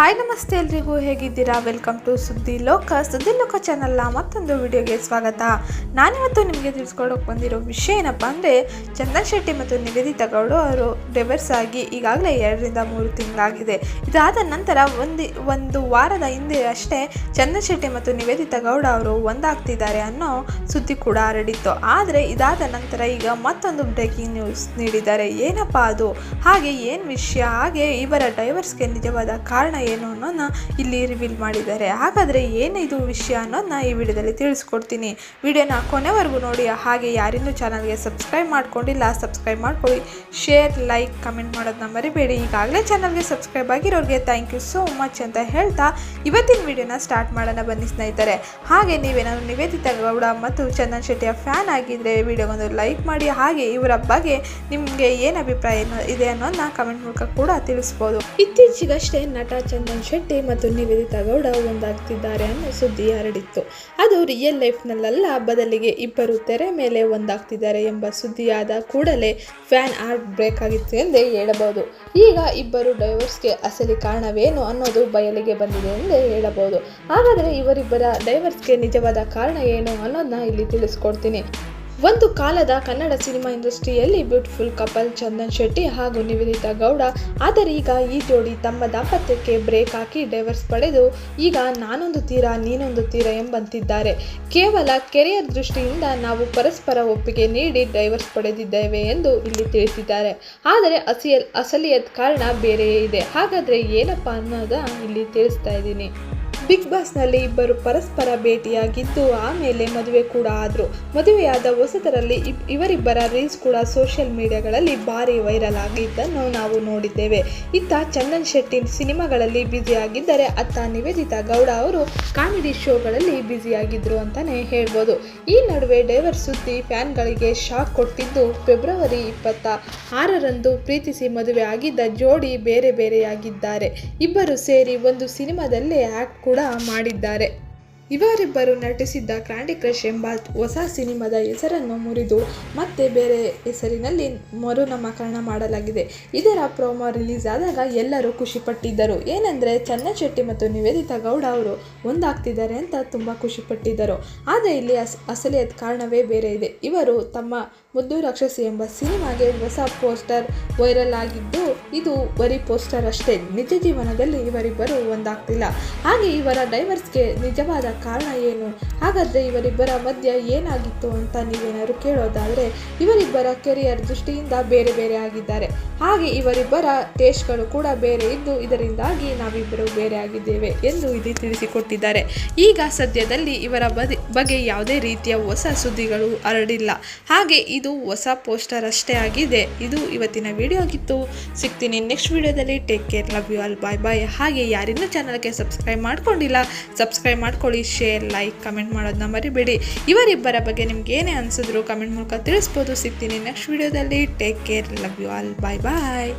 Hi, ನಮಸ್ತೆ ಎಲ್ರಿಗೂ ಹೇಗಿದ್ದೀರಾ? ವೆಲ್ಕಮ್ ಟು ಸುದ್ದಿ ಲೋಕ ಸುದ್ದಿ ಲೋಕ ಚಾನಲ್ನ ಮತ್ತೊಂದು ವಿಡಿಯೋಗೆ ಸ್ವಾಗತ. ನಾನಿವತ್ತು ನಿಮಗೆ ತಿಳಿಸ್ಕೊಡೋಕೆ ಬಂದಿರೋ ವಿಷಯ ಏನಪ್ಪ ಅಂದರೆ, ಚಂದನ್ ಶೆಟ್ಟಿ ಮತ್ತು ನಿಗದಿತ ಗೌಡ ಅವರು ಡಿವರ್ಸ್ ಆಗಿ ಈಗಾಗಲೇ ಎರಡರಿಂದ ಮೂರು ತಿಂಗಳಾಗಿದೆ. ಇದಾದ ನಂತರ ಒಂದು ಒಂದು ವಾರದ ಹಿಂದೆ ಅಷ್ಟೇ ಚಂದನ್ ಶೆಟ್ಟಿ ಮತ್ತು ನಿವೇದಿತ ಗೌಡ ಅವರು ಒಂದಾಗ್ತಿದ್ದಾರೆ ಅನ್ನೋ ಸುದ್ದಿ ಕೂಡ ಹರಡಿತ್ತು. ಆದರೆ ಇದಾದ ನಂತರ ಈಗ ಮತ್ತೊಂದು ಬ್ರೇಕಿಂಗ್ ನ್ಯೂಸ್ ನೀಡಿದ್ದಾರೆ. ಏನಪ್ಪ ಅದು? ಹಾಗೆ ಏನು ವಿಷಯ? ಹಾಗೆ ಇವರ ಡೈವರ್ಸ್ಗೆ ನಿಜವಾದ ಕಾರಣ ಏನು ಅನ್ನೋದನ್ನ ಇಲ್ಲಿ ರಿವೀಲ್ ಮಾಡಿದ್ದಾರೆ. ಹಾಗಾದರೆ ಏನು ಇದು ವಿಷಯ ಅನ್ನೋದನ್ನ ಈ ವಿಡಿಯೋದಲ್ಲಿ ತಿಳಿಸ್ಕೊಡ್ತೀನಿ. ವಿಡಿಯೋನ ಕೊನೆವರೆಗೂ ನೋಡಿ, ಹಾಗೆ ಯಾರಿನ್ನೂ ಚಾನಲ್ಗೆ ಸಬ್ಸ್ಕ್ರೈಬ್ ಮಾಡ್ಕೊಂಡಿಲ್ಲ ಸಬ್ಸ್ಕ್ರೈಬ್ ಮಾಡ್ಕೊಳ್ಳಿ. ಶೇರ್ ಲೈಕ್ ಕಮೆಂಟ್ ಮಾಡೋದನ್ನ ಮರಿಬೇಡಿ. ಈಗಾಗಲೇ ಚಾನಲ್ಗೆ ಸಬ್ಸ್ಕ್ರೈಬ್ ಆಗಿರೋರಿಗೆ ಥ್ಯಾಂಕ್ ಯು ಸೋ ಮಚ್ ಅಂತ ಹೇಳ್ತಾ ಇವತ್ತಿನ ವಿಡಿಯೋನ ಸ್ಟಾರ್ಟ್ ಮಾಡೋಣ ಬನ್ನಿ ಸ್ನೇಹಿತರೆ. ಹಾಗೆ ನೀವೇನಾದ್ರು ನಿವೇದಿತಾ ಗೌಡ ಮತ್ತು ಚಂದನ್ ಶೆಟ್ಟಿಯ ಫ್ಯಾನ್ ಆಗಿದ್ದರೆ ವಿಡಿಯೋಗೊಂದು ಲೈಕ್ ಮಾಡಿ. ಹಾಗೆ ಇವರ ಬಗ್ಗೆ ನಿಮಗೆ ಏನು ಅಭಿಪ್ರಾಯ ಇದೆ ಅನ್ನೋದನ್ನ ಕಮೆಂಟ್ ಮೂಲಕ ಕೂಡ ತಿಳಿಸ್ಬೋದು. ಇತ್ತೀಚೆಗಷ್ಟೇ ನಟ ಚಂದನ್ ಶೆಟ್ಟಿ ಮತ್ತು ನಿವೇದಿತಾ ಗೌಡ ಒಂದಾಗ್ತಿದ್ದಾರೆ ಅನ್ನೋ ಸುದ್ದಿ ಹರಡಿತ್ತು. ಅದು ರಿಯಲ್ ಲೈಫ್ನಲ್ಲ ಬದಲಿಗೆ ಇಬ್ಬರು ತೆರೆ ಮೇಲೆ ಒಂದಾಗ್ತಿದ್ದಾರೆ ಎಂಬ ಸುದ್ದಿಯಾದ ಕೂಡಲೇ ಫ್ಯಾನ್ ಆರ್ಟ್ ಬ್ರೇಕ್ ಆಗಿತ್ತು ಎಂದೇ ಹೇಳಬಹುದು. ಈಗ ಇಬ್ಬರು ಡೈವರ್ಸ್ಗೆ ಅಸಲಿ ಕಾರಣವೇನು ಅನ್ನೋದು ಬಯಲಿಗೆ ಬಂದಿದೆ ಎಂದೇ ಹೇಳಬಹುದು. ಹಾಗಾದರೆ ಇವರಿಬ್ಬರ ಡೈವರ್ಸ್ಗೆ ನಿಜವಾದ ಕಾರಣ ಏನು ಅನ್ನೋದನ್ನ ಇಲ್ಲಿ ತಿಳಿಸ್ಕೊಡ್ತೀನಿ. ಒಂದು ಕಾಲದ ಕನ್ನಡ ಸಿನಿಮಾ ಇಂಡಸ್ಟ್ರಿಯಲ್ಲಿ ಬ್ಯೂಟಿಫುಲ್ ಕಪಲ್, ಚಂದನ್ ಶೆಟ್ಟಿ ಹಾಗೂ ನಿವೇದಿತಾ ಗೌಡ. ಆದರೆ ಈಗ ಈ ಜೋಡಿ ತಮ್ಮ ದಾಂಪತ್ಯಕ್ಕೆ ಬ್ರೇಕ್ ಹಾಕಿ ಡೈವರ್ಸ್ ಪಡೆದು ಈಗ ನಾನೊಂದು ತೀರ ನೀನೊಂದು ತೀರ ಎಂಬಂತಿದ್ದಾರೆ. ಕೇವಲ ಕೆರಿಯರ್ ದೃಷ್ಟಿಯಿಂದ ನಾವು ಪರಸ್ಪರ ಒಪ್ಪಿಗೆ ನೀಡಿ ಡೈವರ್ಸ್ ಪಡೆದಿದ್ದೇವೆ ಎಂದು ಇಲ್ಲಿ ತಿಳಿಸಿದ್ದಾರೆ. ಆದರೆ ಅಸಿಯಲ್ ಅಸಲಿಯದ ಕಾರಣ ಬೇರೆಯೇ ಇದೆ. ಹಾಗಾದರೆ ಏನಪ್ಪ ಅನ್ನೋದ ಇಲ್ಲಿ ತಿಳಿಸ್ತಾ ಇದ್ದೀನಿ. ಬಿಗ್ ಬಾಸ್ನಲ್ಲಿ ಇಬ್ಬರು ಪರಸ್ಪರ ಭೇಟಿಯಾಗಿದ್ದು ಆಮೇಲೆ ಮದುವೆ ಕೂಡ ಆದರು. ಮದುವೆಯಾದ ಹೊಸತರಲ್ಲಿ ಇವರಿಬ್ಬರ ರೀಲ್ಸ್ ಕೂಡ ಸೋಷಿಯಲ್ ಮೀಡಿಯಾಗಳಲ್ಲಿ ಭಾರಿ ವೈರಲ್ ಆಗಿದ್ದನ್ನು ನಾವು ನೋಡಿದ್ದೇವೆ. ಇತ್ತ ಚಂದನ್ ಶೆಟ್ಟಿ ಸಿನಿಮಾಗಳಲ್ಲಿ ಬ್ಯುಸಿಯಾಗಿದ್ದರೆ ಅತ್ತ ನಿವೇದಿತಾ ಗೌಡ ಅವರು ಕಾಮಿಡಿ ಶೋಗಳಲ್ಲಿ ಬ್ಯುಸಿಯಾಗಿದ್ದರು ಅಂತಲೇ ಹೇಳ್ಬೋದು. ಈ ನಡುವೆ ಡೈವರ್ ಸುದ್ದಿ ಫ್ಯಾನ್ಗಳಿಗೆ ಶಾಕ್ ಕೊಟ್ಟಿದ್ದು, ಫೆಬ್ರವರಿ ಇಪ್ಪತ್ತ ಆರರಂದು ಪ್ರೀತಿಸಿ ಮದುವೆ ಆಗಿದ್ದ ಜೋಡಿ ಬೇರೆ ಬೇರೆಯಾಗಿದ್ದಾರೆ. ಇಬ್ಬರು ಸೇರಿ ಒಂದು ಸಿನಿಮಾದಲ್ಲೇ ಆ್ಯಕ್ಟ್ ಕೂಡ ಮಾಡಿದ್ದಾರೆ. ಇವರಿಬ್ಬರು ನಟಿಸಿದ್ದ ಕ್ರ್ಯಾಂಡಿ ಕ್ರಶ್ ಎಂಬ ಹೊಸ ಸಿನಿಮಾದ ಹೆಸರನ್ನು ಮುರಿದು ಮತ್ತೆ ಬೇರೆ ಹೆಸರಿನಲ್ಲಿ ಮರುನಾಮಕರಣ ಮಾಡಲಾಗಿದೆ. ಇದರ ಪ್ರೋಮೋ ರಿಲೀಸ್ ಆದಾಗ ಎಲ್ಲರೂ ಖುಷಿಪಟ್ಟಿದ್ದರು. ಏನೆಂದರೆ ಚನ್ನಶೆಟ್ಟಿ ಮತ್ತು ನಿವೇದಿತಾ ಗೌಡ ಅವರು ಒಂದಾಗ್ತಿದ್ದಾರೆ ಅಂತ ತುಂಬ ಖುಷಿಪಟ್ಟಿದ್ದರು. ಆದರೆ ಇಲ್ಲಿ ಅಸ್ ಅಸಲಿಯದ ಕಾರಣವೇ ಬೇರೆ ಇದೆ. ಇವರು ತಮ್ಮ ಮುದ್ದು ರಾಕ್ಷಸಿ ಎಂಬ ಸಿನಿಮಾಗೆ ಹೊಸ ಪೋಸ್ಟರ್ ವೈರಲ್ ಆಗಿದ್ದು, ಇದು ಬರೀ ಪೋಸ್ಟರ್ ಅಷ್ಟೇ. ನಿಜ ಜೀವನದಲ್ಲಿ ಇವರಿಬ್ಬರು ಒಂದಾಗ್ತಿಲ್ಲ. ಹಾಗೆ ಇವರ ಡೈವರ್ಸ್ಗೆ ನಿಜವಾದ ಕಾರಣ ಏನು? ಹಾಗಾದರೆ ಇವರಿಬ್ಬರ ಮಧ್ಯ ಏನಾಗಿತ್ತು ಅಂತ ನೀವೇನಾದ್ರು ಕೇಳೋದಾದರೆ, ಇವರಿಬ್ಬರ ಕೆರಿಯರ್ ದೃಷ್ಟಿಯಿಂದ ಬೇರೆ ಬೇರೆ ಆಗಿದ್ದಾರೆ. ಹಾಗೆ ಇವರಿಬ್ಬರ ಟೇಸ್ಟ್ಗಳು ಕೂಡ ಬೇರೆ ಇದ್ದು, ಇದರಿಂದಾಗಿ ನಾವಿಬ್ಬರು ಬೇರೆ ಆಗಿದ್ದೇವೆ ಎಂದು ಇಲ್ಲಿ ತಿಳಿಸಿಕೊಟ್ಟಿದ್ದಾರೆ. ಈಗ ಸದ್ಯದಲ್ಲಿ ಇವರ ಬಗ್ಗೆ ಯಾವುದೇ ರೀತಿಯ ಹೊಸ ಸುದ್ದಿಗಳು ಹರಡಿಲ್ಲ. ಹಾಗೆ ಇದು ಹೊಸ ಪೋಸ್ಟರ್ ಅಷ್ಟೇ ಆಗಿದೆ. ಇದು ಇವತ್ತಿನ ವಿಡಿಯೋ ಆಗಿತ್ತು. ಸಿಗ್ತೀನಿ ನೆಕ್ಸ್ಟ್ ವಿಡಿಯೋದಲ್ಲಿ. Take care love you all bye bye ಹಾಗೆ ಯಾರಿನ್ನೂ ಚಾನಲ್ಗೆ ಸಬ್ಸ್ಕ್ರೈಬ್ ಮಾಡ್ಕೊಂಡಿಲ್ಲ ಸಬ್ಸ್ಕ್ರೈಬ್ ಮಾಡ್ಕೊಳ್ಳಿ. ಶೇರ್ ಲೈಕ್ ಕಮೆಂಟ್ ಮಾಡೋದನ್ನ ಮರಿಬೇಡಿ. ಇವರಿಬ್ಬರ ಬಗ್ಗೆ ನಿಮ್ಗೆ ಏನೇ ಅನಿಸಿದ್ರು ಕಮೆಂಟ್ ಮೂಲಕ ತಿಳಿಸ್ಬೋದು. ಸಿಗ್ತೀನಿ ನೆಕ್ಸ್ಟ್ ವಿಡಿಯೋದಲ್ಲಿ take care love you all bye bye